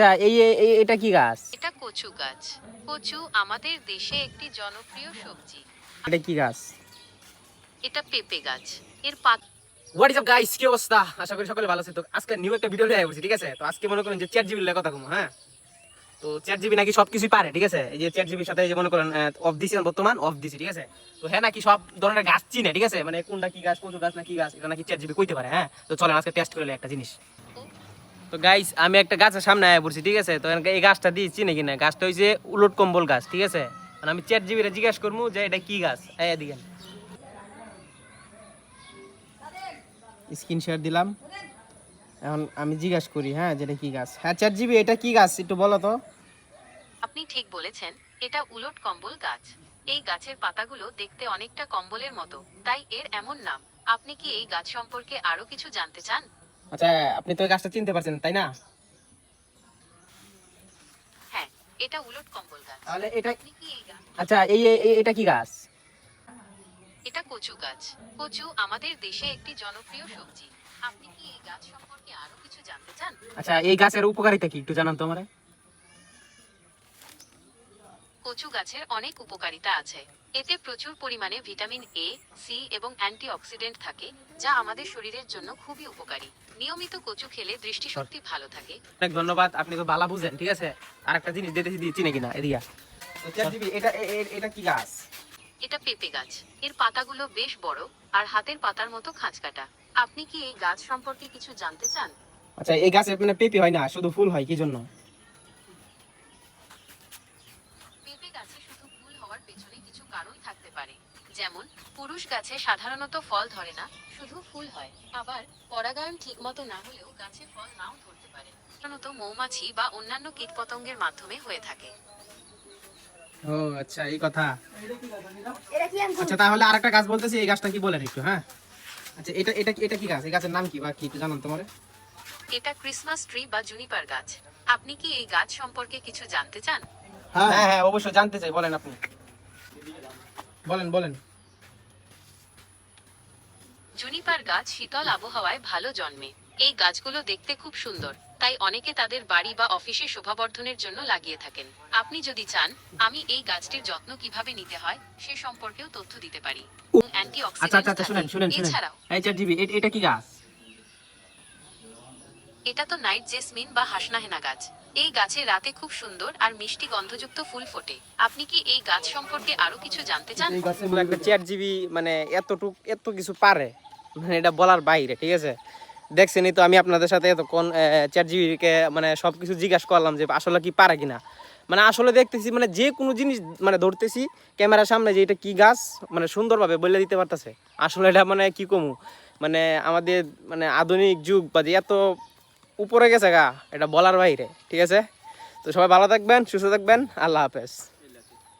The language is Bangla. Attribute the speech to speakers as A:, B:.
A: আচ্ছা এই এটা কি গাছ?
B: এটা কচু গাছ। কচু আমাদের দেশে একটি জনপ্রিয় সবজি।
A: এটা কি গাছ?
B: এটা পেঁপে গাছ। এর পাতা
A: হোয়াট ইজ আপ গাইস কি অবস্থা? আশা করি সকলে ভালো আছে তো আজকে নিউ একটা ভিডিও নিয়ে আসছি ঠিক আছে? তো আজকে মনে করেন যে চ্যাট জিবির কথা কম হ্যাঁ? তো চ্যাট জিবি নাকি সবকিছুই পারে ঠিক আছে? এই যে চ্যাট জিবির সাথে যে মনে করেন অফ দিছি বর্তমান অফ দিছি ঠিক আছে? তো হ্যাঁ নাকি সব ধরনের গাছ চিনে ঠিক আছে? মানে কোনটা কি গাছ কচু গাছ না কি গাছ এটা নাকি চ্যাট জিবি কইতে পারে হ্যাঁ? তো চলেন আজকে টেস্ট করে একটা জিনিস। তো গাইস আমি একটা গাছের সামনে আয়া পড়ছি, ঠিক আছে? তো এই গাছটা দিয়ে চিনে কিনা? গাছটা হইছে উলট কম্বল গাছ, ঠিক আছে? আর আমি চ্যাট জিবিরে জিজ্ঞেস করব যে এটা কি গাছ? এই স্ক্রিন শেয়ার দিলাম। এখন আমি জিজ্ঞাসা করি হ্যাঁ যেটা কি গাছ? হ্যাঁ চ্যাট জিবি এটা কি গাছ? একটু বলো তো।
B: আপনি ঠিক বলেছেন, এটা উলট কম্বল গাছ। এই গাছের পাতাগুলো দেখতে অনেকটা কম্বলের মতো, তাই এর এমন নাম। আপনি কি এই গাছ সম্পর্কে আরও কিছু জানতে চান?
A: আচ্ছা আপনি তো এই গাছটা চিনতে পারছেন তাই না?
B: হ্যাঁ এটা উলট কম্বল গাছ।
A: তাহলে এটা
B: এই
A: আচ্ছা এই এটা কি গাছ?
B: এটা কচু গাছ। কচু আমাদের দেশে একটি জনপ্রিয় সবজি। আপনি কি এই গাছ সম্পর্কে আরও কিছু জানতে চান?
A: আচ্ছা এই গাছের উপকারিতা কি একটু জানান তো আমারে।
B: কচু গাছের অনেক উপকারিতা আছে। এতে প্রচুর পরিমাণে ভিটামিন এ সি এবং অ্যান্টিঅক্সিডেন্ট থাকে যা আমাদের শরীরের জন্য খুবই উপকারী। নিয়মিত কচু খেলে দৃষ্টিশক্তি ভালো থাকে।
A: অনেক ধন্যবাদ আপনি তো ভালো বুঝেন ঠিক আছে? আর একটা জিনিস দিতেছি দিয়ে চিনে কিনা এদিকে এটা এটা কি গাছ?
B: এটা পেঁপে গাছ। এর পাতাগুলো বেশ বড় আর হাতের পাতার মতো খাঁজকাটা আপনি কি এই গাছ সম্পর্কে কিছু জানতে চান?
A: আচ্ছা এই গাছে মানে পেঁপে হয় না শুধু ফুল হয় কি জন্য
B: পেঁপে গাছে শুধু ফুল হওয়ার পেছনে কিছু কারণ থাকতে পারে যেমন পুরুষ গাছে সাধারণত ফল ধরে না শুধু ফুল হয়। আবার পরাগায়ন ঠিকমতো না হলেও গাছে ফল নাও ধরতে পারে। সাধারণত মৌমাছি বা অন্যান্য কীটপতঙ্গের মাধ্যমে হয়ে থাকে।
A: ও আচ্ছা এই কথা। আচ্ছা তাহলে আরেকটা গাছ বলতেছি এই গাছটা কি বলেন একটু হ্যাঁ? আচ্ছা এটা এটা এটা কি গাছ? এই গাছের নাম কি বা কি একটু জানান তোমার।
B: এটা ক্রিসমাস ট্রি বা জুনিপার গাছ। আপনি কি এই গাছ সম্পর্কে কিছু জানতে চান?
A: হ্যাঁ হ্যাঁ অবশ্যই জানতে চাই বলেন আপনি। বলেন বলেন।
B: জুনিপার গাছ শীতল আবহাওয়ায় ভালো জন্মে। এই গাছগুলো দেখতে খুব সুন্দর তাই অনেকে তাদের বাড়ি বা অফিসে শোভাবর্ধনের জন্য লাগিয়ে থাকেন। আপনি যদি চান আমি এই গাছটির যত্ন কীভাবে নিতে হয় সে সম্পর্কেও তথ্য দিতে পারি।
A: আচ্ছা আচ্ছা আচ্ছা শুনেন শুনেন শুনেন।
B: এছাড়াও
A: এই চ্যাট জিবি এটা কি গাছ?
B: এটা তো নাইট জেসমিন বা হাসনাহেনা গাছ। এই গাছে রাতে খুব সুন্দর আর মিষ্টি গন্ধযুক্ত ফুল ফোটে। আপনি কি এই গাছ সম্পর্কে আরও কিছু জানতে চান?
A: এই গাছের একটা চ্যাট জিবি মানে এতটুক এত কিছু পারে। মানে এটা বলার বাইরে, ঠিক আছে? দেখছেনই তো আমি আপনাদের সাথে এতক্ষণ চ্যাট জিবিকে মানে সব কিছু জিজ্ঞাসা করলাম যে আসলে কি পারে কিনা। মানে আসলে দেখতেছি মানে যে কোনো জিনিস মানে ধরতেছি, ক্যামেরার সামনে যে এটা কি গাছ মানে সুন্দরভাবে বলে দিতে পারতেছে। আসলে এটা মানে কি কমু? মানে আমাদের মানে আধুনিক যুগ বা যে এত উপরে গেছে গা, এটা বলার বাইরে, ঠিক আছে? তো সবাই ভালো থাকবেন, সুস্থ থাকবেন, আল্লাহ হাফেজ।